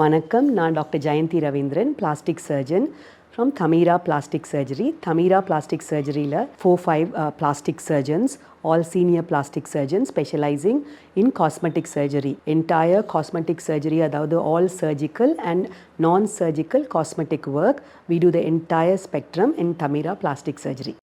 வணக்கம். நான் doctor Jayanthi Ravindran plastic surgeon from Tamira plastic surgery Tamira plastic சர்ஜரியில் four five plastic surgeons all senior plastic surgeon specialising in cosmetic surgery entire cosmetic surgery அதாவது all surgical and non surgical cosmetic work we do the entire spectrum in Tamira plastic surgery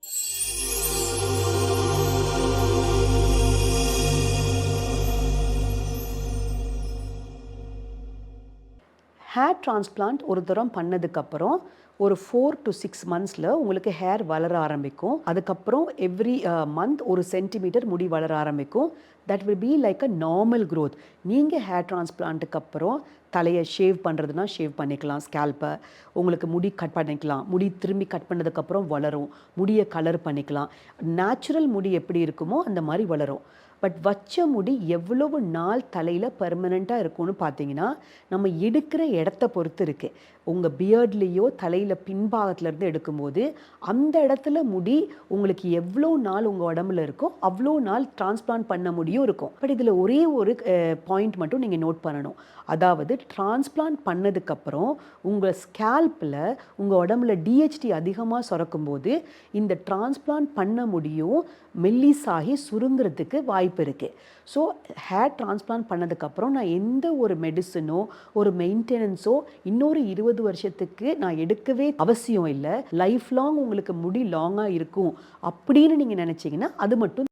hair transplant ஒரு தூரம் பண்ணதுக்கப்புறம் ஒரு four to six மந்த்ஸில் உங்களுக்கு hair வளர ஆரம்பிக்கும். அதுக்கப்புறம் every month uh, ஒரு சென்டிமீட்டர் முடி வளர ஆரம்பிக்கும். That will be like a normal growth நீங்கள் ஹேர் டிரான்ஸ்பிளான்ட்டுக்கு அப்புறம் தலையை ஷேவ் பண்ணுறதுனா ஷேவ் பண்ணிக்கலாம் ஸ்கேல்ப்பை உங்களுக்கு முடி கட் பண்ணிக்கலாம். முடி திரும்பி கட் பண்ணதுக்கப்புறம் வளரும். முடியை கலர் பண்ணிக்கலாம். நேச்சுரல் முடி எப்படி இருக்குமோ அந்த மாதிரி வளரும். பட் வச்ச முடி எவ்வளவு நாள் தலையில் பர்மனெண்ட்டாக இருக்கும்னு பார்த்தீங்கன்னா நம்ம எடுக்கிற இடத்த பொறுத்து இருக்குது உங்கள் பியர்ட்லேயோ தலையில் பின்பாகத்துலேருந்து எடுக்கும்போது அந்த இடத்துல முடி உங்களுக்கு எவ்வளோ நாள் உங்கள் உடம்புல இருக்கோ அவ்வளோ நாள் டிரான்ஸ்பிளான்ட் பண்ண முடியும் இருக்கும். பட் இதில் ஒரே ஒரு பாயிண்ட் மட்டும் நீங்கள் நோட் பண்ணணும். அதாவது டிரான்ஸ்பிளான்ட் பண்ணதுக்கப்புறம் உங்கள் ஸ்கேல்பில் உங்கள் உடம்புல டிஹெச்டி அதிகமாக சுரக்கும்போது இந்த டிரான்ஸ்பிளான்ட் பண்ண முடியும் மெல்லிஸாகி சுருங்குறதுக்கு வாய்ப்பு இருக்குது ஸோ ஹேர் டிரான்ஸ்பிளான்ட் பண்ணதுக்கப்புறம் நான் எந்த ஒரு மெடிசனோ ஒரு மெயின்டெனன்ஸோ இன்னொரு இருபது வருஷத்துக்கு நான் எடுக்கவே அவசியம் இல்லை. லைஃப் லாங் உங்களுக்கு முடி லாங்காக இருக்கும். அப்படின்னு நீங்கள் நினச்சிங்கன்னா அது மட்டும்